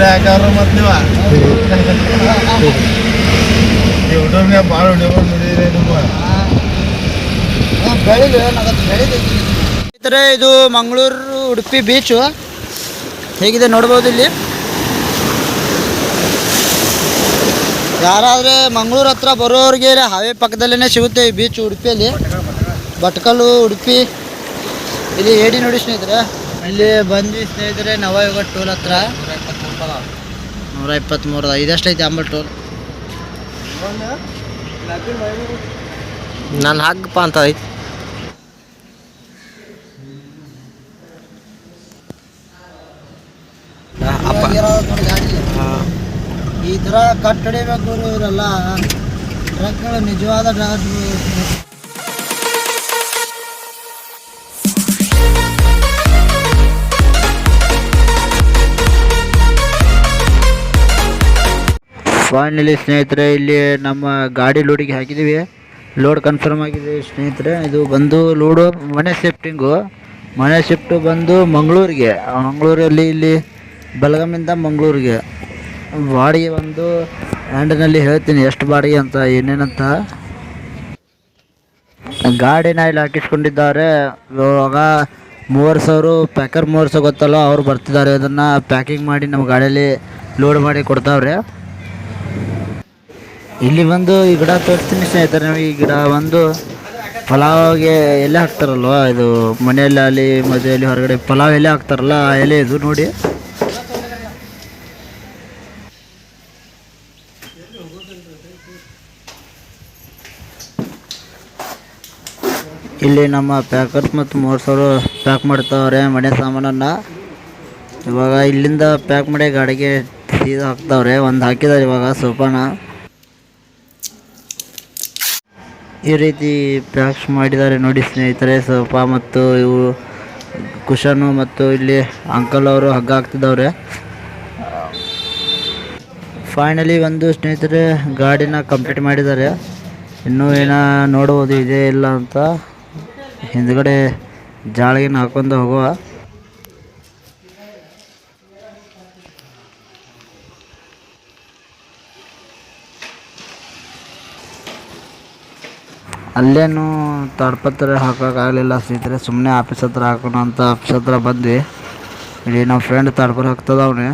ಹಾಕಾರ ಮತ್ತು ನೀವು ಯೂಟ್ಯೂಬ್ನ್ಯಾಗ ಭಾಳ ವಿಡಿಯೋ ನೋಡಿದ್ರಿ ನೀವು. ಸ್ನೇಹಿತರೆ ಇದು ಮಂಗಳೂರು ಉಡುಪಿ ಬೀಚು ಹೇಗಿದೆ ನೋಡ್ಬೋದು ಇಲ್ಲಿ? ಯಾರಾದರೆ ಮಂಗಳೂರು ಹತ್ರ ಬರೋರಿಗೆ ಹಾವೇ ಪಕ್ಕದಲ್ಲೇ ಸಿಗುತ್ತೆ ಈ ಬೀಚ್ ಉಡುಪಿಯಲ್ಲಿ. ಭಟ್ಕಲ್ಲು ಉಡುಪಿ. ಇಲ್ಲಿ ಏಡಿ ನೋಡಿ ಸ್ನೇಹಿತರೆ. ಇಲ್ಲಿ ಬಂದ್ವಿ ಸ್ನೇಹಿತರೆ ನವಯುಗ ಟೋಲ್ ಹತ್ರ. ನೂರ ಇಪ್ಪತ್ತ್ಮೂರು ಇದೆಷ್ಟೈತೆ ಅಂಬಲ್ ಟೋಲ್ ನಾನು ಹಾಕಪ್ಪ ಅಂತ ಐತಿ ಅಪ್ಪ. ಈ ಥರ ಕಟ್ಟಡಿಬೇಕು ಇವರೆಲ್ಲ ಟ್ರಕ್ಗಳು ನಿಜವಾದ ಡ್ರೈವರ್ ಫೈನಲಿ ಸ್ನೇಹಿತರೆ, ಇಲ್ಲಿ ನಮ್ಮ ಗಾಡಿ ಲೋಡಿಗೆ ಹಾಕಿದ್ದೀವಿ ಲೋಡ್ ಕನ್ಫರ್ಮ್ ಆಗಿದೆ ಸ್ನೇಹಿತರೆ. ಇದು ಬಂದು ಲೋಡು ಮನೆ ಶಿಫ್ಟಿಂಗು ಮನೆ ಶಿಫ್ಟು ಬಂದು ಮಂಗಳೂರಿಗೆ. ಮಂಗಳೂರಲ್ಲಿ ಇಲ್ಲಿ ಬೆಳಗಾಮಿಂದ ಮಂಗಳೂರಿಗೆ. ಬಾಡಿಗೆ ಬಂದು ಹ್ಯಾಂಡ್ನಲ್ಲಿ ಹೇಳ್ತೀನಿ, ಎಷ್ಟು ಬಾಡಿಗೆ ಅಂತ, ಏನೇನಂತ. ಗಾಡಿನ ಇಲ್ಲಿ ಹಾಕಿಸ್ಕೊಂಡಿದ್ದಾರೆ. ಇವಾಗ ಮೂವರು ಸಾವಿರ ಪ್ಯಾಕರ್ ಮೂವರು ಸಾವಿರ ಗೊತ್ತಲ್ಲ, ಅವ್ರು ಬರ್ತಿದ್ದಾರೆ. ಅದನ್ನು ಪ್ಯಾಕಿಂಗ್ ಮಾಡಿ ನಮ್ಮ ಗಾಡಿಯಲ್ಲಿ ಲೋಡ್ ಮಾಡಿ ಕೊಡ್ತಾವ್ರೆ. ಇಲ್ಲಿ ಬಂದು ಈ ಗಿಡ ತೋರಿಸ್ತೀನಿ ಸ್ನೇಹಿತರೆ, ಈ ಗಿಡ ಒಂದು ಪಲಾವ್ಗೆ ಎಲೆ ಹಾಕ್ತಾರಲ್ವ, ಇದು ಮನೆಯಲ್ಲಿ ಅಲ್ಲಿ ಮದುವೆಯಲ್ಲಿ ಹೊರಗಡೆ ಪಲಾವ್ ಎಲೆ ಹಾಕ್ತಾರಲ್ಲ, ಆ ಎಲೆ ಇದು ನೋಡಿ. ಇಲ್ಲಿ ನಮ್ಮ ಪ್ಯಾಕರ್ಸ್ ಮತ್ತು ಮೂರು ಸಾವಿರ ಪ್ಯಾಕ್ ಮಾಡ್ತಾವ್ರೆ ಮನೆ ಸಾಮಾನನ್ನು. ಇವಾಗ ಇಲ್ಲಿಂದ ಪ್ಯಾಕ್ ಮಾಡಿ ಗಾಡಿಗೆ ಸೀದಾ ಹಾಕ್ತಾವ್ರೆ, ಒಂದು ಹಾಕಿದ್ದಾರೆ ಇವಾಗ ಸೋಫಾನ ಈ ರೀತಿ ಪ್ಯಾಕ್ಸ್ ಮಾಡಿದ್ದಾರೆ ನೋಡಿ ಸ್ನೇಹಿತರೆ. ಸೋಫಾ ಮತ್ತು ಇವು ಕುಶನು ಮತ್ತು ಇಲ್ಲಿ ಅಂಕಲ್ ಅವರು ಹಗ್ಗ ಹಾಕ್ತಿದ್ದವ್ರೆ ಫೈನಲಿ ಒಂದು ಸ್ನೇಹಿತರೆ, ಗಾಡಿನ ಕಂಪ್ಲೀಟ್ ಮಾಡಿದ್ದಾರೆ. ಇನ್ನೂ ಏನ ನೋಡುವುದು ಇದೆ ಇಲ್ಲ ಅಂತ. ಹಿಂದ್ಗಡೆ ಜಾಳಿಗೆನ ಹಾಕೊಂಡು ಹೋಗುವ. ಅಲ್ಲೇನು ತಾಡ್ಪತ್ರ ಹಾಕೋಕ್ಕಾಗಲಿಲ್ಲ ಸ್ನೇಹಿತರೆ ಸುಮ್ಮನೆ ಆಫೀಸ್ ಹತ್ರ ಹಾಕೋಣ ಅಂತ ಆಫೀಸ್ ಹತ್ರ ಬಂದ್ವಿ. ಇಲ್ಲಿ ನಮ್ಮ ಫ್ರೆಂಡ್ ತಾಡ್ಪರ್ ಹಾಕ್ತದ ಅವನೇ.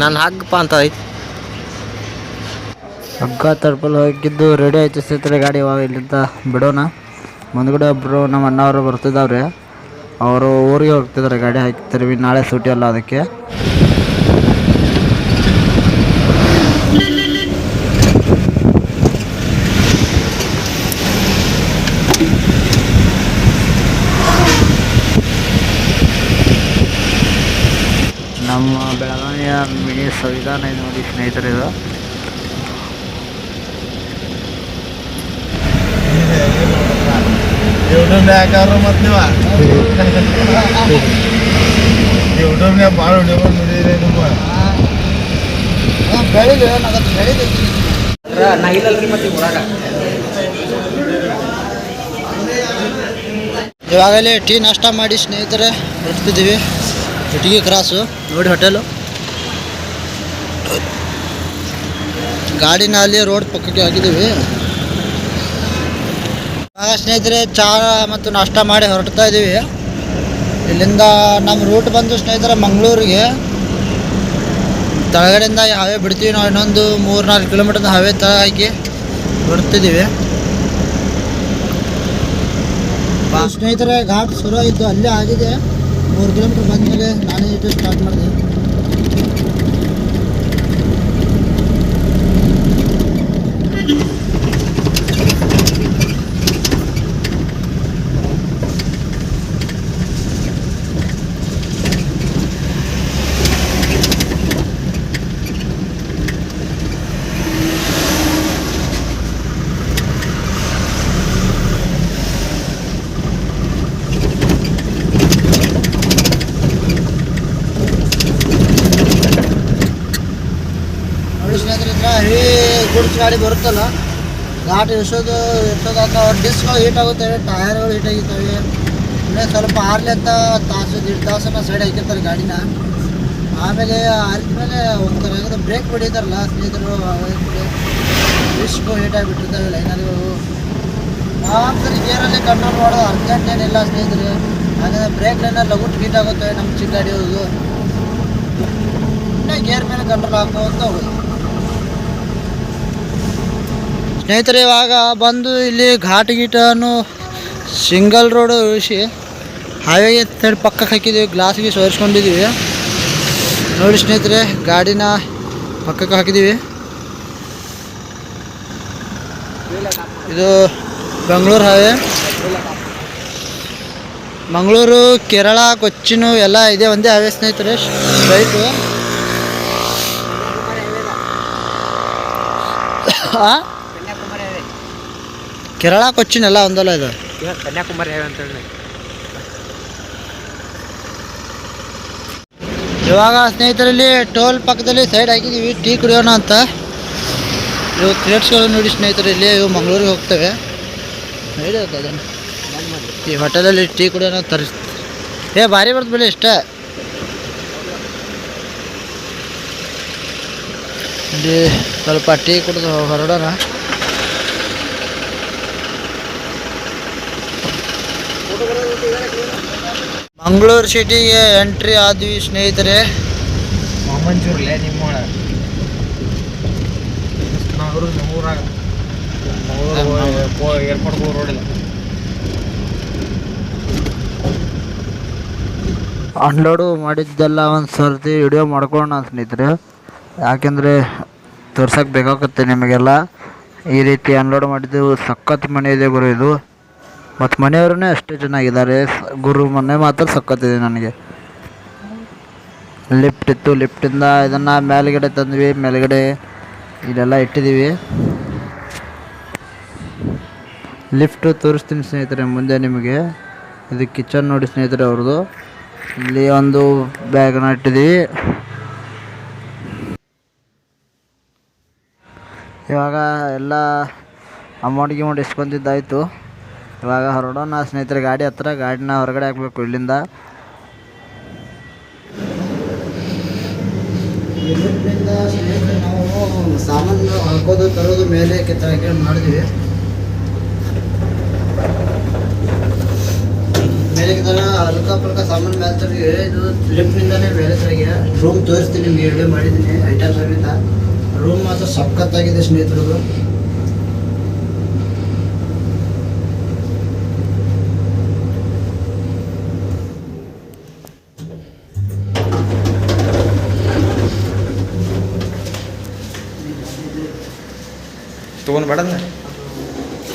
ನಾನು ಹಾಕಪ್ಪ ಅಂತ ಐತಿ ಹಗ್ಗ ತಡ್ಪಲ್ ಹೋಗಿದ್ದು ರೆಡಿ ಆಯ್ತು ಸ್ನೇಹಿತರೆ ಗಾಡಿ ಇವಾಗ ಇಲ್ಲಿಂದ ಬಿಡೋಣ. ಮುಂದ್ಗಡೆ ಒಬ್ಬರು ನಮ್ಮ ಅಣ್ಣವರು ಬರ್ತಿದ್ದಾವ್ರೆ ಅವರು ಊರಿಗೆ ಹೋಗ್ತಿದ್ದಾರೆ, ಗಾಡಿ ಹಾಕ್ತಿರ್ವಿ ನಾಳೆ ಸೂಟಿ ಅಲ್ಲ ಅದಕ್ಕೆ. ನಮ್ಮ ಬೆಳಗಾವಿಯ ಮಿನಿ ಸಂವಿಧಾನ ಇದು ನೋಡಿ ಸ್ನೇಹಿತರೆ ಇದು ಯೂಟ್ಯೂಬ್ನ್ಯಾಗ ಮತ್ತೆ ನೀವು ಯೂಟ್ಯೂಬ್ನ್ಯಾಗ ಭಾಳ ವಿಡಿಯೋ ನೋಡಿದ್ರಿ ಇವಾಗಲೇ ಟೀ ನಾಷ್ಟ ಮಾಡಿ ಸ್ನೇಹಿತರೆ, ಹೊರಡ್ತಿದ್ದೀವಿ. ಇಟಗಿ ಕ್ರಾಸು, ನೋಡಿ ಹೋಟೆಲು. ಗಾಡಿನ ಅಲ್ಲಿ ರೋಡ್ ಪಕ್ಕಕ್ಕೆ ಹಾಕಿದ್ದೀವಿ. ಸ್ನೇಹಿತರೆ ಚಹಾ ಮತ್ತು ನಾಷ್ಟ ಮಾಡಿ ಹೊರಡ್ತಾ ಇದ್ದೀವಿ. ಇಲ್ಲಿಂದ ನಮ್ಮ ರೂಟ್ ಬಂದು ಸ್ನೇಹಿತರೆ ಮಂಗಳೂರಿಗೆ. ತಳಗಡೆಯಿಂದ ಹಾವೇ ಬಿಡ್ತೀವಿ ನಾವು ಇನ್ನೊಂದು ಮೂರು ನಾಲ್ಕು ಕಿಲೋಮೀಟರ್ ಹಾವೇ ತಳ ಹಾಕಿ ಹೊರಡ್ತಿದ್ದೀವಿ. ಸ್ನೇಹಿತರೆ ಘಾಟ್ ಶುರು ಆಯಿತು ಅಲ್ಲೇ ಆಗಿದೆ. ಮೂರು ಕಿಲೋಮೀಟರ್ ಬಂದಮೇಲೆ ನಾನೇ ಇಟ್ಟು ಸ್ಟಾರ್ಟ್ ಮಾಡಿದೆ. ಹೆವಿ ಗುಡ್ಸ್ ಗಾಡಿ ಬರುತ್ತಲ್ಲ, ಘಾಟ್ ಎಷ್ಟೋದು ಇರ್ತದಾಗ ಅವ್ರ ಡಿಸ್ಕ್ಗಳು ಹೀಟ್ ಆಗುತ್ತವೆ ಟಯರ್ಗಳು ಹೀಟ್ ಆಗಿರ್ತವೆ ಇನ್ನೇ ಸ್ವಲ್ಪ ಆರ್ಲಿ ಅಂತ ತಾಸು, ದೀಡ್ ತಾಸನ್ನ ಸೈಡ್ ಹಾಕಿರ್ತಾರೆ ಗಾಡಿನ. ಆಮೇಲೆ ಆರಿದ್ಮೇಲೆ ಹೋಗ್ತಾರೆ ಯಾಕಂದ್ರೆ ಬ್ರೇಕ್ ಹೊಡಿತಾರಲ್ಲ ಸ್ನೇಹಿತರು ಡಿಸ್ಕು ಹೀಟ್ ಆಗಿಬಿಟ್ಟಿರ್ತವೆ ಲೈನರ್ಗಳು ಗೇರ್ ಗೇರಲ್ಲಿ ಕಂಟ್ರೋಲ್ ಮಾಡೋದು ಅರ್ಜೆಂಟ್ ಏನಿಲ್ಲ ಸ್ನೇಹಿತರೆ. ಹಾಗಾದ್ರೆ ಬ್ರೇಕ್ ಲೈನ ಲಗುಟ್ ಹೀಟ್ ಆಗುತ್ತೆ ನಮ್ಮ ಚಿಕ್ಕ ಗಾಡಿ ಹೋಗೋದು ಇನ್ನೇ ಗೇರ್ ಮೇಲೆ ಕಂಟ್ರೋಲ್ ಆಗ್ತಾವಂತ ಹೋಗೋದು. ಸ್ನೇಹಿತರೆ, ಇವಾಗ ಬಂದು ಇಲ್ಲಿ ಘಾಟ್ ಗೀಟನ್ನು ಸಿಂಗಲ್ ರೋಡು ಇಳಿಸಿ ಹಾವೇಗೆ ಸೈಡ್ ಪಕ್ಕಕ್ಕೆ ಹಾಕಿದ್ದೀವಿ ಗ್ಲಾಸ್ಗೆ ಸೋರಿಸ್ಕೊಂಡಿದ್ದೀವಿ ನೋಡಿ ಸ್ನೇಹಿತರೆ, ಗಾಡಿನ ಪಕ್ಕಕ್ಕೆ ಹಾಕಿದ್ದೀವಿ ಇದು ಬೆಂಗಳೂರು ಹಾವೆ. ಮಂಗಳೂರು, ಕೇರಳ, ಕೊಚ್ಚಿನು ಎಲ್ಲ ಇದೆ, ಒಂದೇ ಹಾವೆ ಸ್ನೇಹಿತರೆ ಸ್ಟ್ರೈಟು ಆ? ಕೇರಳ ಕೊಚ್ಚಿನ್ ಎಲ್ಲ ಒಂದಲ್ಲ ಇದು? ಕನ್ಯಾಕುಮಾರಿ ಹೇಳಿ ಅಂತ ಹೇಳಿ. ಇವಾಗ ಸ್ನೇಹಿತರಲ್ಲಿ ಟೋಲ್ ಪಕ್ಕದಲ್ಲಿ ಸೈಡ್ ಹಾಕಿದ್ದೀವಿ ಟೀ ಕುಡಿಯೋಣ ಅಂತ. ಇವು ಕ್ರೇಟ್ಸ್ಗಳು ನೋಡಿ ಸ್ನೇಹಿತರು ಇಲ್ಲಿ ಇವು ಮಂಗಳೂರಿಗೆ ಹೋಗ್ತವೆ. ಅದನ್ನು. ಈ ಹೋಟೆಲಲ್ಲಿ ಟೀ ಕುಡಿಯೋಣ ತರಿಸ್ ಏ ಭಾರಿ ಬರ್ತದೆ ಬೆಲೆ ಇಷ್ಟ. ಇಲ್ಲಿ ಸ್ವಲ್ಪ ಟೀ ಕುಡಿದು ಹೊರಡೋಣ. ಮಂಗಳೂರು ಸಿಟಿಗೆ ಎಂಟ್ರಿ ಆದ್ವಿ ಸ್ನೇಹಿತರೆ. ಮಾಮಂಚೂರ್ಲೆ ನಿಮ್ಮ ನಮ್ಮೂರಾಗ ಏರ್ಪೋರ್ಟ್ ರೋಡಿಲ್ಲ ಅನ್ಲೋಡು ಮಾಡಿದ್ದೆಲ್ಲ ಒಂದು ಸರ್ತಿ ವಿಡಿಯೋ ಮಾಡ್ಕೊಳ್ಳೋಣ ಸ್ನೇಹಿತರೆ. ಯಾಕೆಂದರೆ ತೋರ್ಸಕ್ಕೆ ಬೇಕಾಗುತ್ತೆ ನಿಮಗೆಲ್ಲ. ಈ ರೀತಿ ಅನ್ಲೋಡ್ ಮಾಡಿದ್ದು ಸಖತ್ ಮನೆ ಇದೆ ಗುರು ಇದು. ಮತ್ತು ಮನೆಯವ್ರೇ ಅಷ್ಟೇ ಚೆನ್ನಾಗಿದ್ದಾರೆ ಗುರು ಮನೆ ಮಾತ್ರ ಸಕ್ಕತ್ತಿದೆ ನನಗೆ. ಲಿಫ್ಟ್ ಇತ್ತು. ಲಿಫ್ಟಿಂದ ಇದನ್ನು ಮೇಲ್ಗಡೆ ತಂದ್ವಿ. ಮೇಲ್ಗಡೆ ಇಲ್ಲೆಲ್ಲ ಇಟ್ಟಿದ್ದೀವಿ ಲಿಫ್ಟು ತೋರಿಸ್ತೀನಿ ಸ್ನೇಹಿತರೆ ಮುಂದೆ ನಿಮಗೆ. ಇದು ಕಿಚನ್ ನೋಡಿ ಸ್ನೇಹಿತರೆ ಅವ್ರದ್ದು. ಇಲ್ಲಿ ಒಂದು ಬ್ಯಾಗ್ನ ಇಟ್ಟಿದ್ದೀವಿ ಇವಾಗ ಎಲ್ಲ ಅಮೌಂಟ್ ಗಿಮೌಂಟ್ ಇವಾಗ ಹೊರಡೋಣ ಸ್ನೇಹಿತರೆ, ಗಾಡಿ ಹತ್ರ, ಗಾಡಿನ ಹೊರಗಡೆ ಹಾಕ್ಬೇಕು ಇಲ್ಲಿಂದ. ನಾವು ಸಾಮಾನು ಹಾಕೋದು, ತರೋದು ಮೇಲೆ ಕೆತ್ತಾಕೆ ಮಾಡಿದ್ವಿ. ಮೇಲೆ ತರ ಹಲ್ಕ ಪಲ್ಕ ಸಾಮಾನು ಮೇಲೆ ತರಗೆ, ಇದು ಲಿಫ್ಟ್ನಿಂದಾನೇ ಮೇಲೆ ತರಗೆ. ರೂಮ್ ತೋರಿಸ್ತೀನಿ ನಿಮ್ಗೆ ಮಾಡಿದ್ದೀನಿ ಐಟಮ್ ರೂಮ್ ಮಾತ್ರ ಸಖತ್ತಾಗಿದೆ ಸ್ನೇಹಿತರು ತೊಗೊಂಡು ಬೇಡದ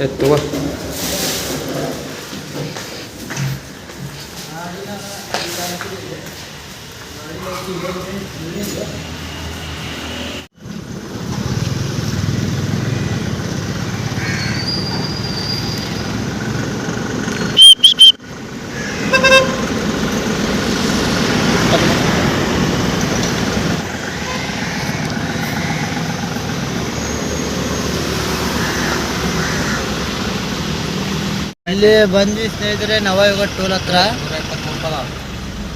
ಏ ತಗೋ ಇಲ್ಲಿ ಬಂದ್ವಿ ಸ್ನೇಹಿತರೆ ನವಯುಗ ಟೋಲ್ ಹತ್ರ.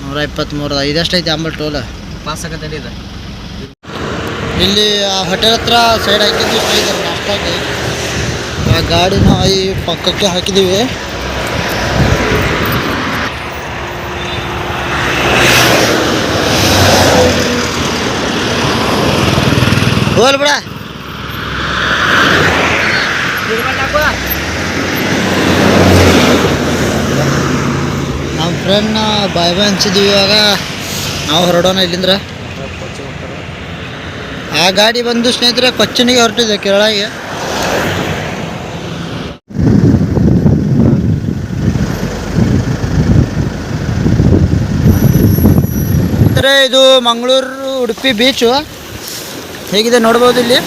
ನೂರ ಇಪ್ಪತ್ತ್ಮೂರು ಇದೆಷ್ಟೈತಿ ಅಂಬಲ್ ಟೋಲ್? ಪಾಸ್ ಆಗತ್ತೆ ಇದು ಇಲ್ಲಿ ಆ ಹೋಟೆಲ್ ಹತ್ರ ಸೈಡ್ ಹಾಕಿದ್ವಿ ಸ್ನೇಹಿತರೆ ನಾಷ್ಟಾಗಿ ಆ ಗಾಡಿನ ಈ ಪಕ್ಕಕ್ಕೆ ಹಾಕಿದ್ದೀವಿ ಹೋಲ್ ಬಿಡ. ನಮ್ಮ ಫ್ರೆಂಡ್ನ ಬಾಯ್ ಬಾಯ್ ಹಂಚಿದ್ವಿ ಇವಾಗ. ನಾವು ಹೊರಡೋಣ ಇಲ್ಲಿಂದ್ರ. ಆ ಗಾಡಿ ಬಂದು ಸ್ನೇಹಿತರೆ ಕೊಚ್ಚಿನಿಗೆ ಹೊರಟಿದೆ ಕೇರಳಗೆ. ಇದು ಮಂಗಳೂರು, ಉಡುಪಿ ಬೀಚು ಹೇಗಿದೆ ನೋಡ್ಬೋದು ಇಲ್ಲಿ?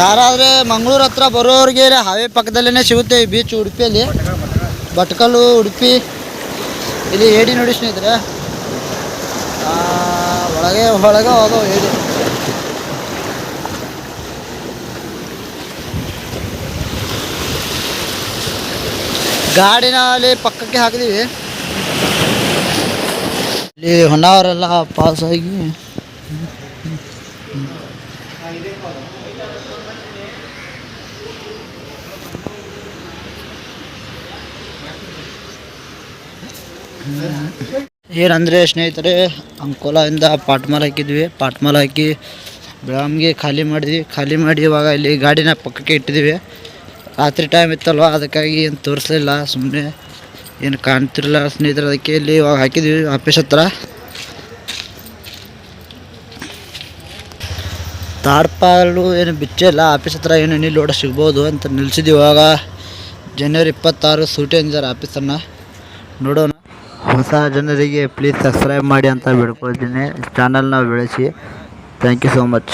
ಯಾರಾದರೆ ಮಂಗಳೂರು ಹತ್ರ ಬರೋರಿಗೆ ಹಾವೇ ಪಕ್ಕದಲ್ಲೇ ಸಿಗುತ್ತೆ ಈ ಬೀಚ್ ಉಡುಪಿಯಲ್ಲಿ. ಭಟ್ಕಲ್ಲು ಉಡುಪಿ. ಇಲ್ಲಿ ಏಡಿ ನೋಡಿ ಸ್ನೇಹಿತರೆ. ಒಳಗೆ ಒಳಗೆ ಹೋಗೋ ಏಡಿ. ಗಾಡಿನ ಅಲ್ಲಿ ಪಕ್ಕಕ್ಕೆ ಹಾಕಿದೀವಿ. ಇಲ್ಲಿ ಹೊನ್ನಾವರೆಲ್ಲ ಪಾಸ್ ಆಗಿ ಏನಂದರೆ ಸ್ನೇಹಿತರೆ, ಅಂಕೋಲಾದಿಂದ ಪಾಟ್ಮಾಲ್ ಹಾಕಿದ್ವಿ. ಪಾಟ್ಮಾಲ್ ಹಾಕಿ ಬೆಳಗಾಮ್ಗೆ ಖಾಲಿ ಮಾಡಿದ್ವಿ. ಖಾಲಿ ಮಾಡಿ ಇವಾಗ ಇಲ್ಲಿ ಗಾಡಿನ ಪಕ್ಕಕ್ಕೆ ಇಟ್ಟಿದ್ವಿ ರಾತ್ರಿ ಟೈಮ್ ಇತ್ತಲ್ವ, ಅದಕ್ಕಾಗಿ ಏನು ತೋರಿಸಲಿಲ್ಲ ಸುಮ್ಮನೆ ಏನು ಕಾಣ್ತಿರಲಿಲ್ಲ ಸ್ನೇಹಿತರೆ ಅದಕ್ಕೆ ಇಲ್ಲಿ ಇವಾಗ ಹಾಕಿದ್ವಿ ಆಫೀಸ್ ಹತ್ರ. ತಾಡ್ಪಾಲು ಏನು ಬಿಚ್ಚಿಲ್ಲ ಆಫೀಸ್ ಹತ್ರ ಏನು ಇನ್ನೂ ಲೋಡ ಸಿಗ್ಬೋದು ಅಂತ ನಿಲ್ಸಿದ್ವಿ ಇವಾಗ. ಜನವರಿ ಇಪ್ಪತ್ತಾರು ಸೂಟಿ ಅಂದಿದ್ದಾರೆ ಆಫೀಸನ್ನು ನೋಡೋಣ. ಹೊಸ ಜನರಿಗೆ ಪ್ಲೀಸ್ ಸಬ್ಸ್ಕ್ರೈಬ್ ಮಾಡಿ ಅಂತ ಬಿಡ್ಕೊಳ್ತೀನಿ. ಚಾನಲ್ನ ಬೆಳೆಸಿ. Thank you so much